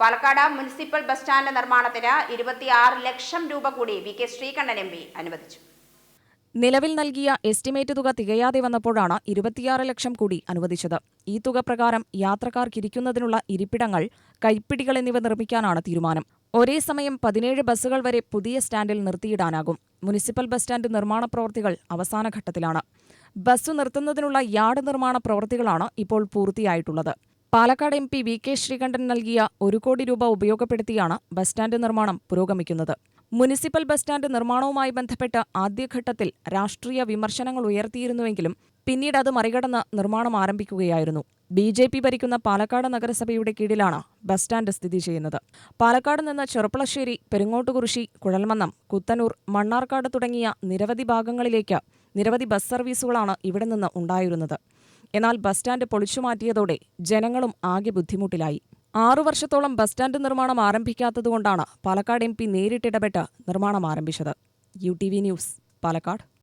Palakkad municipal bus stand നിർമ്മാണത്തിന് ഇരുപത്തിയാറ് ലക്ഷം രൂപ കൂടി V K Sreekandan M P അനുവദിച്ചു. നിലവിൽ നൽകിയ എസ്റ്റിമേറ്റ് തുക തികയാതെ വന്നപ്പോഴാണ് ഇരുപത്തിയാറ് ലക്ഷം കൂടി അനുവദിച്ചത്. ഈ തുക പ്രകാരം യാത്രക്കാർക്കിരിക്കുന്നതിനുള്ള ഇരിപ്പിടങ്ങൾ കൈപ്പിടികൾ എന്നിവ നിർമ്മിക്കാനാണ് തീരുമാനം. ഒരേ സമയം പതിനേഴ് ബസ്സുകൾ വരെ പുതിയ സ്റ്റാൻഡിൽ നിർത്തിയിടാനാകും. മുനിസിപ്പൽ ബസ് സ്റ്റാൻഡ് നിർമ്മാണ പ്രവൃത്തികൾ അവസാന ഘട്ടത്തിലാണ് ബസ് നിർത്തുന്നതിനുള്ള യാർഡ് നിർമ്മാണ പ്രവൃത്തികളാണ് ഇപ്പോൾ പൂർത്തിയായിട്ടുള്ളത്. Palakkad M P V K Sreekandan നൽകിയ ഒരു കോടി രൂപ ഉപയോഗപ്പെടുത്തിയാണ് ബസ് സ്റ്റാൻഡ് നിർമ്മാണം പുരോഗമിക്കുന്നത്. മുനിസിപ്പൽ ബസ് സ്റ്റാൻഡ് നിർമ്മാണവുമായി ബന്ധപ്പെട്ട് ആദ്യഘട്ടത്തിൽ രാഷ്ട്രീയ വിമർശനങ്ങൾ ഉയർത്തിയിരുന്നുവെങ്കിലും പിന്നീട് അത് മറികടന്ന് നിർമ്മാണം ആരംഭിക്കുകയായിരുന്നു. ബി ജെ പി ഭരിക്കുന്ന പാലക്കാട് നഗരസഭയുടെ കീഴിലാണ് ബസ് സ്റ്റാൻഡ് സ്ഥിതി ചെയ്യുന്നത്. പാലക്കാട് നിന്ന് ചെറുപ്പളശ്ശേരി പെരുങ്ങോട്ടുകുറിശി കുഴൽമന്നം കുത്തനൂർ മണ്ണാർക്കാട് തുടങ്ങിയ നിരവധി ഭാഗങ്ങളിലേക്ക് നിരവധി ബസ് സർവീസുകളാണ് ഇവിടെ നിന്ന് ഉണ്ടായിരുന്നത്. എന്നാൽ ബസ് സ്റ്റാൻഡ് പൊളിച്ചുമാറ്റിയതോടെ ജനങ്ങളും ആകെ ബുദ്ധിമുട്ടിലായി. ആറു വർഷത്തോളം ബസ് സ്റ്റാൻഡ് നിർമ്മാണം ആരംഭിക്കാത്തതുകൊണ്ടാണ് പാലക്കാട് എം പി നേരിട്ടിടപെട്ട് നിർമ്മാണം ആരംഭിച്ചത്. U T V news Palakkad.